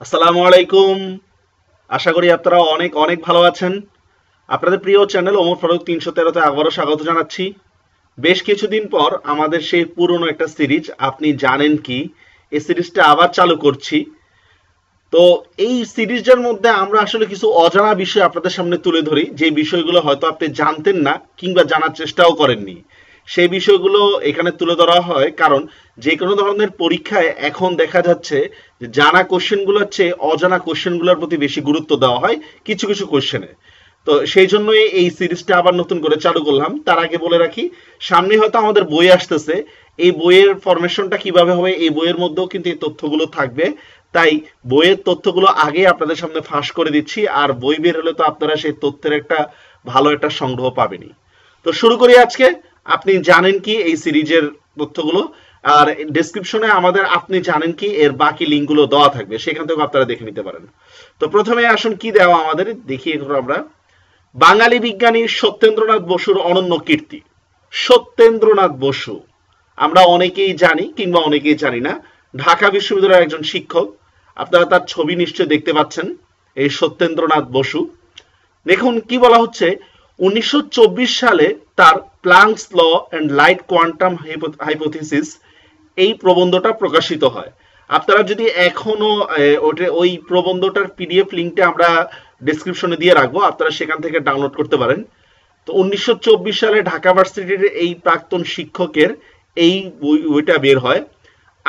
আসসালামু আলাইকুম। আশা করি আপনারা অনেক অনেক ভালো আছেন। আপনাদের প্রিয় চ্যানেল ওমর ফারুক তিনশো তেরোতে আবারও স্বাগত জানাচ্ছি। বেশ কিছুদিন পর আমাদের সেই পুরনো একটা সিরিজ, আপনি জানেন কি? এই সিরিজটা আবার চালু করছি। তো এই সিরিজটার মধ্যে আমরা আসলে কিছু অজানা বিষয় আপনাদের সামনে তুলে ধরি। যে বিষয়গুলো হয়তো আপনি জানতেন না কিংবা জানার চেষ্টাও করেননি। সেই বিষয়গুলো এখানে তুলে ধরা হয় কারণ যে কোনো ধরনের পরীক্ষায় এখন দেখা যাচ্ছে যে জানা কোশ্চেনগুলোর চেয়ে অজানা কোশ্চেনগুলোর প্রতি বেশি গুরুত্ব দেওয়া হয় কিছু কিছু কোশ্চেনে। তো সেই জন্যই এই সিরিজটা আবার নতুন করে চালু করলাম। তার আগে বলে রাখি, সামনে হয়তো আমাদের বই আসতেছে। এই বইয়ের ফরমেশনটা কীভাবে হবে, এই বইয়ের মধ্যেও কিন্তু এই তথ্যগুলো থাকবে। তাই বইয়ের তথ্যগুলো আগে আপনাদের সামনে ফাঁস করে দিচ্ছি, আর বই বের হলে তো আপনারা সেই তথ্যের একটা ভালো একটা সংগ্রহ পাবেনই। তো শুরু করি আজকে। আপনি জানেন কি এই সিরিজের তথ্যগুলো? আর ডেসক্রিপশনে আমাদের আপনি জানেন কি, এর বাকি লিঙ্কগুলো দেওয়া থাকবে, সেখান থেকে আপনারা দেখে নিতে পারেন। তো প্রথমে আসুন কি দেওয়া আমাদের, দেখি এখন আমরা। বাঙালি বিজ্ঞানী সত্যেন্দ্রনাথ বসুর অনন্য কীর্তি। সত্যেন্দ্রনাথ বসু, আমরা অনেকেই জানি কিংবা অনেকেই জানি না, ঢাকা বিশ্ববিদ্যালয়ের একজন শিক্ষক আপনারা তার ছবি নিশ্চয় দেখতে পাচ্ছেন, এই সত্যেন্দ্রনাথ বসু। দেখুন, কি বলা হচ্ছে, উনিশশো চব্বিশ সালে তার Planck's law and light quantum hypothesis, এই প্রবন্ধটা প্রকাশিত হয়। আপনারা যদি এখনও ওটা, ওই প্রবন্ধটার পিডিএফ লিঙ্কটা আমরা ডিসক্রিপশনে দিয়ে রাখব, আপনারা সেখান থেকে ডাউনলোড করতে পারেন। তো উনিশশো চব্বিশ সালে ঢাকা ভার্সিটির এই প্রাক্তন শিক্ষকের এই বইটা বের হয়।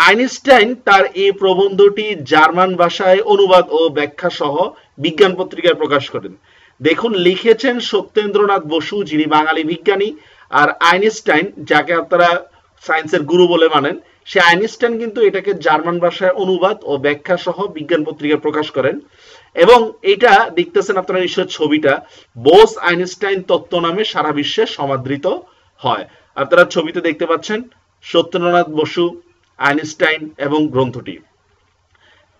আইনস্টাইন তার এই প্রবন্ধটি জার্মান ভাষায় অনুবাদ ও ব্যাখ্যা সহ বিজ্ঞান পত্রিকায় প্রকাশ করেন। দেখুন, লিখেছেন সত্যেন্দ্রনাথ বসু, যিনি বাঙালি বিজ্ঞানী, আর আইনস্টাইন, যাকে আপনারা সায়েন্সের গুরু বলে মানেন, সে আইনস্টাইন কিন্তু এটাকে জার্মান ভাষায় অনুবাদ ও ব্যাখ্যা সহ বিজ্ঞান পত্রিকায় প্রকাশ করেন। এবং এটা দেখতেছেন আপনারা নিশ্চয় ছবিটা, বোস আইনস্টাইন তত্ত্ব নামে সারা বিশ্বে সমাদৃত হয়। আপনারা ছবিতে দেখতে পাচ্ছেন সত্যেন্দ্রনাথ বসু আইনস্টাইন এবং গ্রন্থটি।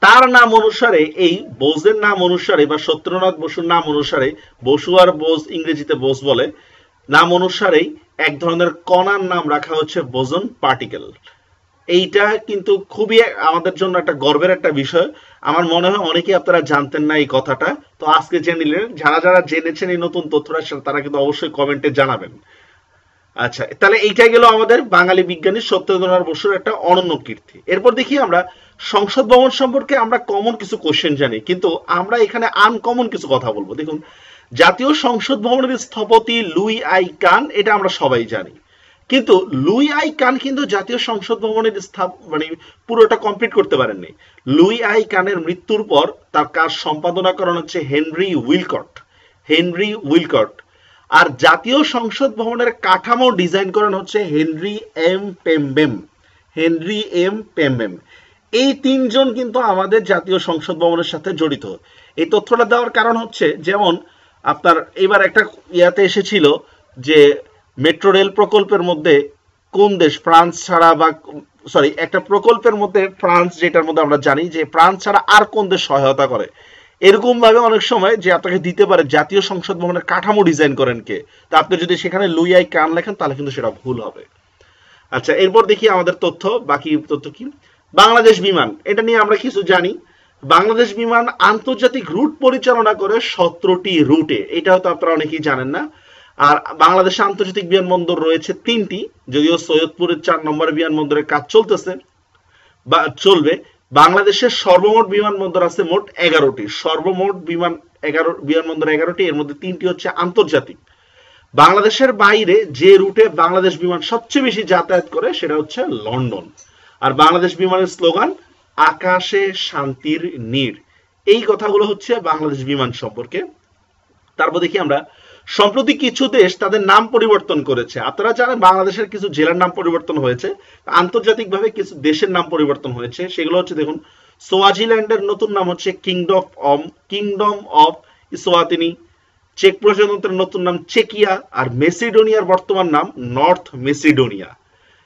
তার নাম অনুসারে, এই বোসের নাম অনুসারে বা সত্যেন্দ্রনাথ বসুর নাম অনুসারে, বসু আর বোস ইংরেজিতে বোস বলে। নাম অনুসারেই এক ধরনের কণার নাম রাখা হচ্ছে বোজন পার্টিকেল। এইটা কিন্তু খুবই আমাদের জন্য একটা গর্বের একটা বিষয়। আমার মনে হয় অনেকেই আপনারা জানতেন না এই কথাটা। তো আজকে জেনে নিলেন। যারা যারা জেনেছেন এই নতুন তথ্যটা, তারা কিন্তু অবশ্যই কমেন্টে জানাবেন। আচ্ছা তাহলে এইটাই গেল আমাদের বাঙালি বিজ্ঞানী সত্যেন্দ্রনাথ বসুর একটা অনন্য কীর্তি। এরপর দেখি আমরা, সংসদ ভবন সম্পর্কে আমরা কমন কিছু কোশ্চেন জানি, কিন্তু আমরা এখানে আনকমন কিছু কথা বলব। দেখুন, জাতীয় সংসদ ভবনের স্থপতি লুই আই কান, এটা আমরা সবাই জানি। কিন্তু লুই আই কান কিন্তু জাতীয় সংসদ ভবনের স্থাপ মানে পুরোটা কমপ্লিট করতে পারেননি। লুই আই কানের মৃত্যুর পর তার কাজ সম্পাদনা করানো হচ্ছে হেনরি উইলকট। হেনরি উইলকট আর জাতীয় সংসদ ভবনের কাঠামো ডিজাইন করেন হচ্ছে হেনরি এম পেমবেম। হেনরি এম পেমবেম। এই তিনজন কিন্তু আমাদের জাতীয় সংসদ ভবনের সাথে জড়িত। এই তথ্যটা দেওয়ার কারণ হচ্ছে যেমন আপনার এবার একটা ইয়াতে এসেছিল যে মেট্রো রেল প্রকল্পের মধ্যে কোন দেশ, ফ্রান্স ছাড়া বা সরি, একটা প্রকল্পের মধ্যে ফ্রান্স যেটার মধ্যে আমরা জানি যে ফ্রান্স ছাড়া আর কোন দেশ সহায়তা করে। এরকম ভাবে অনেক সময় যে আপনাকে দিতে পারে জাতীয় সংসদ ভবনের কাঠামো ডিজাইন করেন কে, তা আপনি যদি সেখানে লুই আই কান লেখেন, তাহলে কিন্তু সেটা ভুল হবে। আচ্ছা এরপর দেখি আমাদের তথ্য, বাকি তথ্য কি? বাংলাদেশ বিমান, এটা নিয়ে আমরা কিছু জানি। বাংলাদেশ বিমান আন্তর্জাতিক রুট পরিচালনা করে সতেরোটি রুটে এটা হয়তো আপনারা অনেকেই জানেন না। আর বাংলাদেশে আন্তর্জাতিক বিমানবন্দর রয়েছে তিনটি, যদিও সৈয়দপুরের চার নম্বর বিমানবন্দরের কাজ চলতেছে, বা চলবে। বাংলাদেশের সর্বমোট বিমানবন্দর আছে মোট এগারোটি। সর্বমোট বিমান এগারো বিমানবন্দর এগারোটি, এর মধ্যে তিনটি হচ্ছে আন্তর্জাতিক। বাংলাদেশের বাইরে যে রুটে বাংলাদেশ বিমান সবচেয়ে বেশি যাতায়াত করে সেটা হচ্ছে লন্ডন। আর বাংলাদেশ বিমানের স্লোগান, আকাশে শান্তির নীড়। এই কথাগুলো হচ্ছে বাংলাদেশ বিমান সম্পর্কে। তারপর দেখি আমরা সম্প্রতি কিছু দেশ তাদের নাম পরিবর্তন করেছে। আপনারা জানেন বাংলাদেশের কিছু জেলার নাম পরিবর্তন হয়েছে। আন্তর্জাতিকভাবে কিছু দেশের নাম পরিবর্তন হয়েছে। সেগুলো হচ্ছে দেখুন, সোয়াজিল্যান্ডের নতুন নাম হচ্ছে kingdom Om kingdom of Eswatini চেক প্রজাতন্ত্রের নতুন নাম চেকিয়া আর মেসিডোনিয়ার বর্তমান নাম নর্থ মেসিডোনিয়া।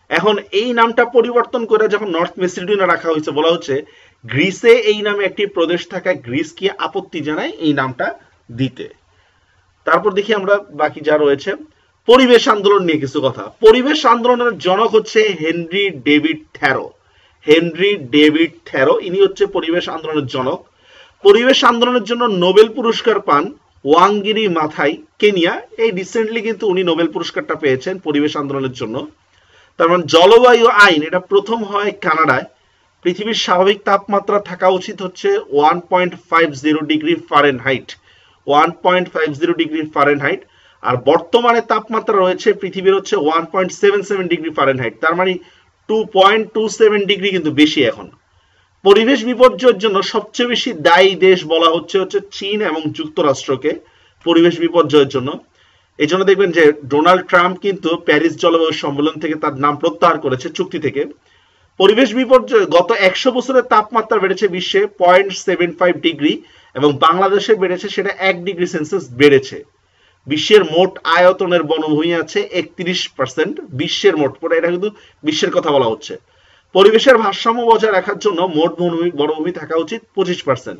এখন এই নামটা পরিবর্তন করে যখন নর্থ মেসিডোনিয়া রাখা হয়েছে, বলা হচ্ছে গ্রিসে এই নামে একটি প্রদেশ থাকায় গ্রিস কি আপত্তি জানায় এই নামটা দিতে। তারপর দেখি আমরা বাকি যা রয়েছে। পরিবেশ আন্দোলন নিয়ে কিছু কথা। পরিবেশ আন্দোলনের জনক হচ্ছে Henry David Thoreau Henry David Thoreau ইনি হচ্ছে পরিবেশ আন্দোলনের জনক। পরিবেশ আন্দোলনের জন্য নোবেল পুরস্কার পান ওয়াঙ্গিরি মাথাই, কেনিয়া। এই রিসেন্টলি কিন্তু উনি নোবেল পুরস্কারটা পেয়েছেন পরিবেশ আন্দোলনের জন্য। তার মানে জলবায়ু আইন, এটা প্রথম হয় কানাডায়। পৃথিবীর স্বাভাবিক তাপমাত্রা থাকা উচিত হচ্ছে one point five zero degree Fahrenheit one point five zero degree Fahrenheit আর বর্তমানে তাপমাত্রা রয়েছে, পৃথিবীর হচ্ছে one point seven seven degree Fahrenheit তার মানে two point two seven degree কিন্তু বেশি এখন। পরিবেশ বিপর্যয়ের জন্য সবচেয়ে বেশি দায়ী দেশ বলা হচ্ছে হচ্ছে চীন এবং যুক্তরাষ্ট্রকে পরিবেশ বিপর্যয়ের জন্য। এই জন্য দেখবেন যে ডোনাল্ড ট্রাম্প কিন্তু প্যারিস জলবায়ু সম্মেলন থেকে তার নাম প্রত্যাহার করেছে চুক্তি থেকে। পরিবেশ বিপর্যয়, গত একশো বছরের তাপমাত্রা বেড়েছে বিশ্বে পয়েন্ট সেভেন ফাইভ ডিগ্রি এবং বাংলাদেশে বেড়েছে সেটা এক ডিগ্রি সেলসিয়াস বেড়েছে। বিশ্বের মোট আয়তনের বনভূমি আছে একত্রিশ পার্সেন্ট, বিশ্বের মোট, পরে এটা কিন্তু বিশ্বের কথা বলা হচ্ছে। পরিবেশের ভারসাম্য বজায় রাখার জন্য মোট বনভূমি বনভূমি থাকা উচিত পঁচিশ পার্সেন্ট।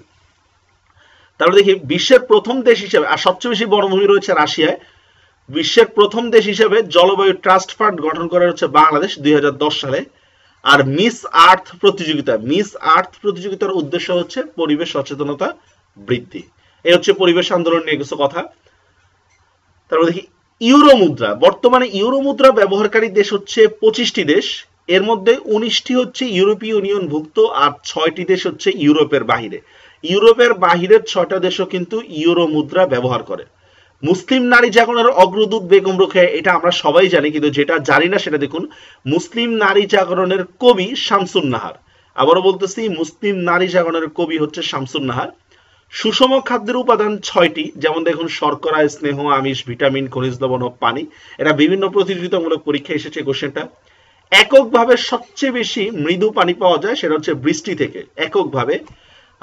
তারপরে দেখি, বিশ্বের প্রথম দেশ হিসেবে, আর সবচেয়ে বেশি বনভূমি রয়েছে রাশিয়ায়, বিশ্বের প্রথম দেশ হিসেবে জলবায়ু ট্রাস্ট ফান্ড গঠন করা হচ্ছে বাংলাদেশ দুই হাজার দশ সালে। আর মিস আর্থ প্রতিযোগিতা, মিস আর্থ প্রতিযোগিতার উদ্দেশ্য হচ্ছে পরিবেশ সচেতনতা বৃদ্ধি। এই হচ্ছে পরিবেশ আন্দোলন নিয়ে কিছু কথা। তারপর দেখি ইউরো মুদ্রা বর্তমানে ইউরো মুদ্রা ব্যবহারকারী দেশ হচ্ছে পঁচিশটি দেশ। এর মধ্যে উনিশটি হচ্ছে ইউরোপীয় ইউনিয়ন ভুক্ত আর ছয়টি দেশ হচ্ছে ইউরোপের বাহিরে। ইউরোপের বাহিরের ছয়টা দেশও কিন্তু ইউরো মুদ্রা ব্যবহার করে। মুসলিম নারী জাগরণের অগ্রদূত বেগম রোকেয়া এটা আমরা সবাই জানি, কিন্তু যেটা জানি না সেটা দেখুন, মুসলিম নারী জাগরণের কবি শামসুন নাহার। আবারও বলতেছি, মুসলিম নারী জাগরণের কবি হচ্ছে শামসুন নাহার। সুষম খাদ্যের উপাদান ছয়টি, যেমন দেখুন, শর্করা, স্নেহ, আমিষ, ভিটামিন, খনিজ লবণ ও পানি। এটা বিভিন্ন প্রতিযোগিতামূলক পরীক্ষা এসেছে কোশ্চেনটা। এককভাবে সবচেয়ে বেশি মৃদু পানি পাওয়া যায়, সেটা হচ্ছে বৃষ্টি থেকে। এককভাবে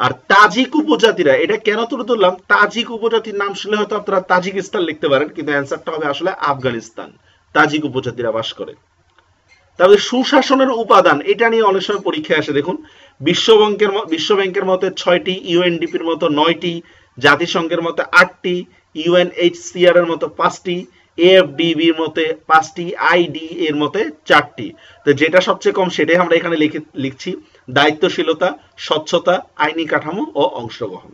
আর তাজিক উপজাতিরা, এটা কেন তুলে ধরলাম? তাজিক উপজাতির নাম শুনলে হয়তো আপনারা তাজিকিস্তান লিখতে পারেন, কিন্তু অ্যান্সারটা হবে আসলে আফগানিস্তান, তাজিক উপজাতিরা বাস করে। তবে সুশাসনের উপাদান, এটা নিয়ে অনেক সময় পরীক্ষায় আসে, দেখুন বিশ্বব্যাংকের বিশ্ব ব্যাংকের মতে ছয়টি, ইউএনডিপির মতো নয়টি, জাতিসংঘের মতো আটটি ইউএনএইচসিআর এর মতো পাঁচটি এফডিবির মতে পাঁচটি আইডি এর মতে চারটি। তো যেটা সবচেয়ে কম সেটাই আমরা এখানে লিখে লিখছি। দায়িত্বশীলতা, স্বচ্ছতা, আইনি কাঠামো ও অংশগ্রহণ।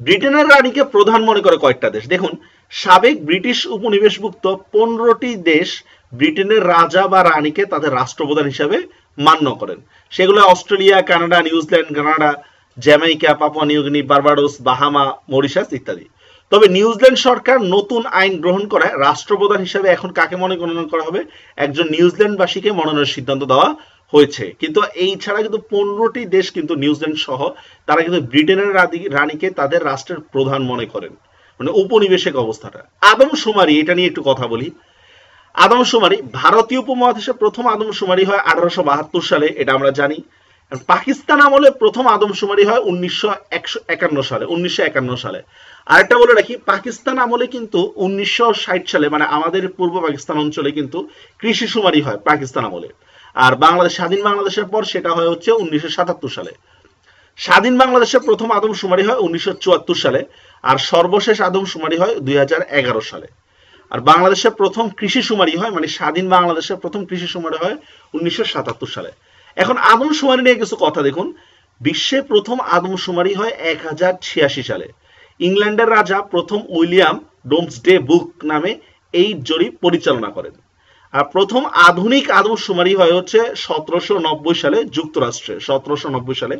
ব্রিটেনের রানীকে প্রধান মনে করে কয়েকটা দেশ। দেখুন, সাবেক ব্রিটিশ উপনিবেশভুক্ত পনেরোটি দেশ ব্রিটেনের রাজা বা রানীকে তাদের রাষ্ট্রপ্রধান হিসাবে মান্য করেন। সেগুলো Australia, Canada, New Zealand, Canada, Jamaica, Papua New Guinea Barbados, Bahama, Mauritius ইত্যাদি। তবে নিউজিল্যান্ড সরকার নতুন আইন গ্রহণ করায় রাষ্ট্রপ্রধান হিসেবে এখন কাকে মনে গণনা করা হবে? একজন নিউজিল্যান্ডবাসীকে মনোনয়নের সিদ্ধান্ত দেওয়া হয়েছে। কিন্তু এই ছাড়া কিন্তু পনেরোটি দেশ কিন্তু নিউজিল্যান্ড সহ তারা কিন্তু ব্রিটেনের রানীকে তাদের রাষ্ট্রের প্রধান মনে করেন। মানে উপনিবেশিক অবস্থাটা। আদমশুমারি এটা নিয়ে একটু কথা বলি। আদমশুমারি ভারতীয় উপমহাদেশে প্রথম আদমশুমারি হয় আঠারোশো বাহাত্তর সালে, এটা আমরা জানি। পাকিস্তান আমলে প্রথম আদমশুমারি হয় উনিশশো একান্ন সালে, উনিশশো একান্ন সালে। আরেকটা বলে রাখি, পাকিস্তান আমলে কিন্তু উনিশশো ষাট সালে মানে আমাদের পূর্ব পাকিস্তান অঞ্চলে কিন্তু কৃষি শুমারি হয় পাকিস্তান আমলে। আর বাংলাদেশ স্বাধীন বাংলাদেশের পর সেটা হয় হচ্ছে উনিশশো সাতাত্তর সালে। স্বাধীন বাংলাদেশের প্রথম আদমশুমারি হয় উনিশশো চুয়াত্তর সালে আর সর্বশেষ আদমশুমারি হয় দুই হাজার এগারো সালে। আর বাংলাদেশের প্রথম কৃষি শুমারি হয় মানে স্বাধীন বাংলাদেশের প্রথম কৃষি শুমারি হয় উনিশশো সাতাত্তর সালে। এখন আদমশুমারি নিয়ে কিছু কথা দেখুন। বিশ্বে প্রথম আদমশুমারি হয় এক হাজার ছিয়াশি সালে। ইংল্যান্ডের রাজা প্রথম উইলিয়াম ডোমসডে বুক নামে এই জরিপ পরিচালনা করেন। প্রথম আধুনিক আদমশুমারি হয় হচ্ছে সতেরোশো নব্বই সালে যুক্তরাষ্ট্রে সতেরোশো নব্বই সালে।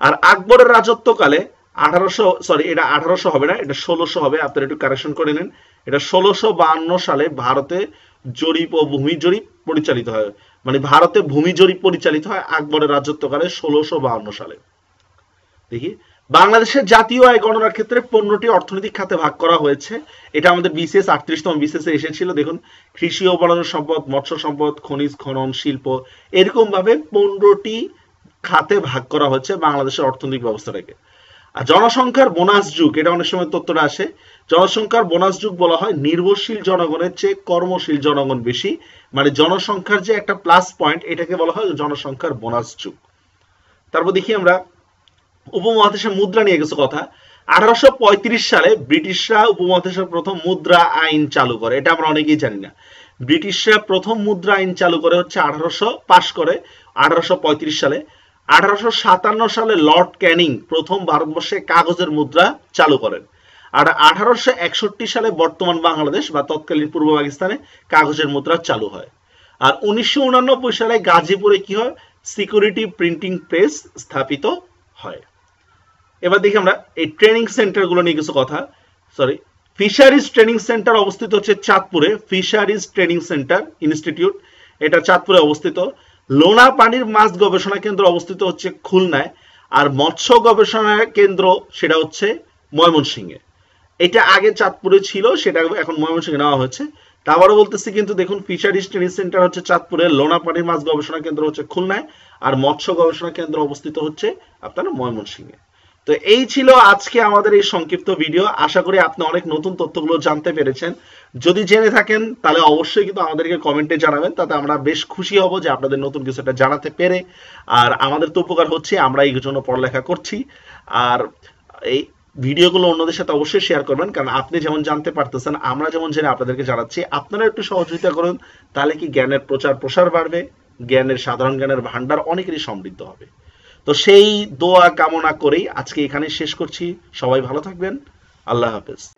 আর আকবরের রাজত্বকালে আঠারোশো সরি এটা আঠারোশো হবে না, এটা ষোলোশো হবে, আপনারা একটু কারেকশন করে নেন। এটা ষোলোশো বাহান্ন সালে ভারতে জরিপ ও ভূমি জরিপ পরিচালিত হয়। মানে ভারতে ভূমি জরিপ পরিচালিত হয় আকবরের রাজত্বকালে ষোলোশো বাহান্ন সালে। দেখি বাংলাদেশের জাতীয় আয় গণনার ক্ষেত্রে পনেরোটি অর্থনৈতিক খাতে ভাগ করা হয়েছে। এটা আমাদের বিসিএস, আটত্রিশতম এ এসেছিল দেখুন, কৃষি ও সম্পদ, মৎস্য সম্পদ, খনিজ, খনন, শিল্প এরকম ভাবে পনেরোটি খাতে ভাগ করা হয়েছে বাংলাদেশের অর্থনৈতিক ব্যবস্থাটাকে। আর জনসংখ্যার বোনাস যুগ, এটা অনেক সময় তথ্যটা আসে। জনসংখ্যার বোনাস যুগ বলা হয় নির্ভরশীল জনগণের চেয়ে কর্মশীল জনগণ বেশি। মানে জনসংখ্যার যে একটা প্লাস পয়েন্ট এটাকে বলা হয় জনসংখ্যার বোনাস যুগ। তারপর দেখি আমরা উপমহাদেশের মুদ্রা নিয়ে কিছু কথা। আঠারোশো পঁয়ত্রিশ সালে ব্রিটিশরা উপমহাদেশের প্রথম মুদ্রা আইন চালু করে। এটা আমরা অনেকেই জানি না। ব্রিটিশরা প্রথম মুদ্রা আইন চালু করে হচ্ছে আঠারোশো পাশ করে, আঠারোশো সালে। আঠারোশো সাতান্ন সালে লর্ড ক্যানিং প্রথম ভারতবর্ষে কাগজের মুদ্রা চালু করেন। আর আঠারোশো একষট্টি সালে বর্তমান বাংলাদেশ বা তৎকালীন পূর্ব পাকিস্তানে কাগজের মুদ্রা চালু হয়। আর উনিশশো সালে গাজীপুরে কি হয়? সিকিউরিটি প্রিন্টিং প্রেস স্থাপিত হয়। এবার দেখি আমরা এই ট্রেনিং সেন্টারগুলো নিয়ে কিছু কথা। সরি ফিশারিজ ট্রেনিং সেন্টার অবস্থিত হচ্ছে চাঁদপুরে ফিশারিজ ট্রেনিং সেন্টার ইনস্টিটিউট এটা চাঁদপুরে অবস্থিত। লোনা পানির মাছ গবেষণা কেন্দ্র অবস্থিত হচ্ছে খুলনায়। আর মৎস্য গবেষণা কেন্দ্র সেটা হচ্ছে ময়মনসিংহে। এটা আগে চাঁদপুরে ছিল, সেটা এখন ময়মনসিংহে নেওয়া হয়েছে। আবারও বলতেছি, কিন্তু দেখুন ফিশারিজ ট্রেনিং সেন্টার হচ্ছে চাঁদপুরে, লোনা পানির মাছ গবেষণা কেন্দ্র হচ্ছে খুলনায়, আর মৎস্য গবেষণা কেন্দ্র অবস্থিত হচ্ছে আপনার ময়মনসিংহে। তো এই ছিল আজকে আমাদের এই সংক্ষিপ্ত ভিডিও আশা করি আপনি অনেক নতুন তথ্যগুলো জানতে পেরেছেন। যদি জেনে থাকেন, তাহলে অবশ্যই কিন্তু আমাদেরকে কমেন্টে জানাবেন। তাতে আমরা বেশ খুশি হব যে আপনাদের নতুন কিছু একটা জানাতে পেরে। আর আমাদের তো উপকার হচ্ছে, আমরা এই জন্য পড়ালেখা করছি। আর এই ভিডিওগুলো অন্যদের সাথে অবশ্যই শেয়ার করবেন। কারণ আপনি যেমন জানতে পারতেছেন, আমরা যেমন জেনে আপনাদেরকে জানাচ্ছি, আপনারা একটু সহযোগিতা করুন, তাহলে কি জ্ঞানের প্রচার প্রসার বাড়বে? জ্ঞানের, সাধারণ জ্ঞানের ভান্ডার অনেকেরই সমৃদ্ধ হবে। তো সেই দোয়া কামনা করেই আজকে এখানে শেষ করছি। সবাই ভালো থাকবেন। আল্লাহ হাফেজ।